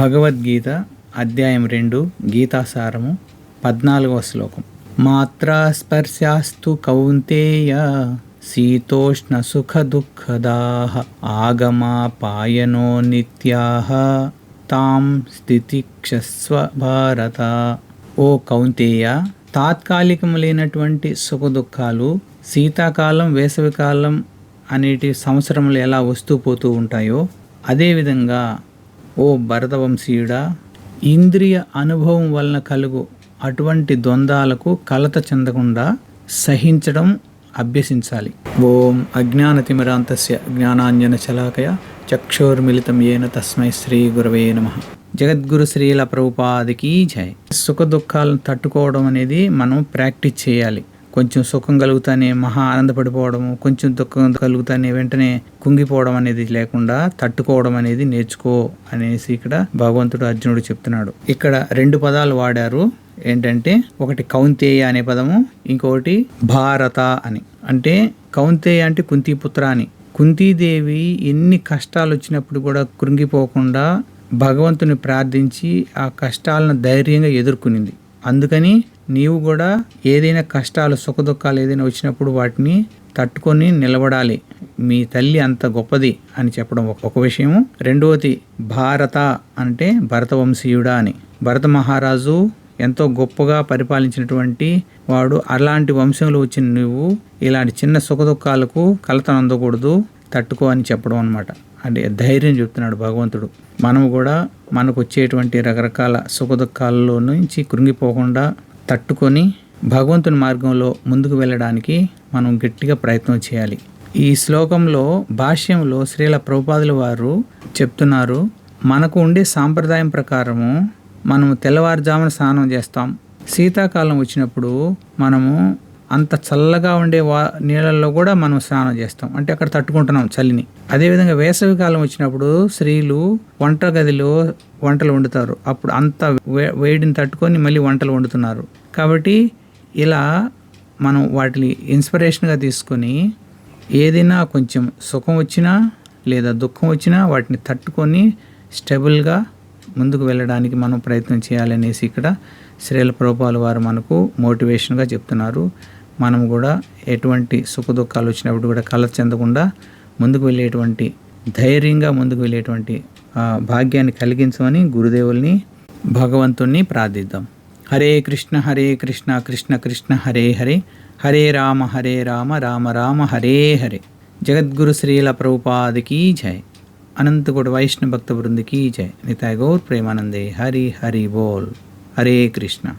భగవద్గీత అధ్యాయం రెండు గీతాసారము పద్నాలుగవ శ్లోకం. మాత్రాస్పర్శాస్తు కౌంతేయ శీతోష్ణ సుఖ దుఃఖదాహ ఆగమాపాయనో నిత్యాహ తాం స్థితిక్షస్వ భారత. ఓ కౌంతేయ తాత్కాలికములైనటువంటి సుఖ దుఃఖాలు శీతాకాలం వేసవికాలం అనేటి సంవత్సరములు ఎలా వస్తూ పోతూ ఉంటాయో అదేవిధంగా ఓ భరతవంశీయుడా ఇంద్రియ అనుభవం వలన కలుగు అటువంటి ద్వంద్వాలకు కలత చెందకుండా సహించడం అభ్యసించాలి. ఓం అజ్ఞానతిమిరాంతస్య జ్ఞానాంజన చలాకయ చక్షోర్మిళితం ఏన తస్మై శ్రీ గురవే నమ. జగద్గురు శ్రీల ప్రభుపాదికి జై. సుఖ దుఃఖాలను తట్టుకోవడం అనేది మనం ప్రాక్టీస్ చేయాలి. కొంచెం సుఖం కలుగుతానే మహా ఆనందపడిపోవడము కొంచెం దుఃఖం కలుగుతానే వెంటనే కుంగిపోవడం అనేది లేకుండా తట్టుకోవడం అనేది నేర్చుకో అనేసి ఇక్కడ భగవంతుడు అర్జునుడు చెప్తున్నాడు. ఇక్కడ రెండు పదాలు వాడారు. ఏంటంటే ఒకటి కౌంతేయ అనే పదము ఇంకొకటి భారత అని. అంటే కౌంతేయ అంటే కుంతిపుత్ర అని. కుంతీదేవి ఎన్ని కష్టాలు వచ్చినప్పుడు కూడా కృంగిపోకుండా భగవంతుని ప్రార్థించి ఆ కష్టాలను ధైర్యంగా ఎదుర్కొనింది. అందుకని నీవు కూడా ఏదైనా కష్టాలు సుఖదుఖాలు ఏదైనా వచ్చినప్పుడు వాటిని తట్టుకొని నిలబడాలి. మీ తల్లి అంత గొప్పది అని చెప్పడం ఒక విషయము. రెండవది భారత అంటే భరతవంశీయుడా అని. భరత మహారాజు ఎంతో గొప్పగా పరిపాలించినటువంటి వాడు. అలాంటి వంశంలో వచ్చిన నువ్వు ఇలాంటి చిన్న సుఖదుఖాలకు కలతనందకూడదు తట్టుకో అని చెప్పడం అనమాట అంటే ధైర్యం చెప్తున్నాడు భగవంతుడు. మనము కూడా మనకు వచ్చేటువంటి రకరకాల సుఖదుఖాలలో నుంచి కృంగిపోకుండా తట్టుకొని భగవంతుని మార్గంలో ముందుకు వెళ్ళడానికి మనం గట్టిగా ప్రయత్నం చేయాలి. ఈ శ్లోకంలో భాష్యంలో శ్రీల ప్రభుపాదుల వారు చెప్తున్నారు మనకు ఉండే సాంప్రదాయం ప్రకారము మనము తెల్లవారుజామున స్నానం చేస్తాం. శీతాకాలం వచ్చినప్పుడు మనము అంత చల్లగా ఉండే వా నీళ్ళల్లో కూడా మనం స్నానం చేస్తాం. అంటే అక్కడ తట్టుకుంటున్నాం చలిని. అదేవిధంగా వేసవి కాలం వచ్చినప్పుడు స్త్రీలు వంట గదిలో వంటలు వండుతారు. అప్పుడు అంత వేడిని తట్టుకొని మళ్ళీ వంటలు వండుతున్నారు. కాబట్టి ఇలా మనం వాటిని ఇన్స్పిరేషన్గా తీసుకొని ఏదైనా కొంచెం సుఖం వచ్చినా లేదా దుఃఖం వచ్చినా వాటిని తట్టుకొని స్టెబుల్గా ముందుకు వెళ్ళడానికి మనం ప్రయత్నం చేయాలనేసి ఇక్కడ శ్రీల ప్రభుపాల వారు మనకు మోటివేషన్గా చెప్తున్నారు. మనం కూడా ఎటువంటి సుఖ దుఃఖాలు వచ్చినప్పుడు కూడా కల చెందకుండా ముందుకు వెళ్ళేటువంటి ధైర్యంగా ముందుకు వెళ్ళేటువంటి భాగ్యాన్ని కలిగించమని గురుదేవుల్ని భగవంతుణ్ణి ప్రార్థిద్దాం. హరే కృష్ణ హరే కృష్ణ కృష్ణ కృష్ణ హరే హరే. హరే రామ హరే రామ రామ రామ హరే హరే. జగద్గురు శ్రీల ప్రభుపాదికి జయ అనంతకుడు వైష్ణవ భక్త బృందికి జై. నితాయ్ గౌర్ ప్రేమానందే. హరి హరి బోల్. హరే కృష్ణ.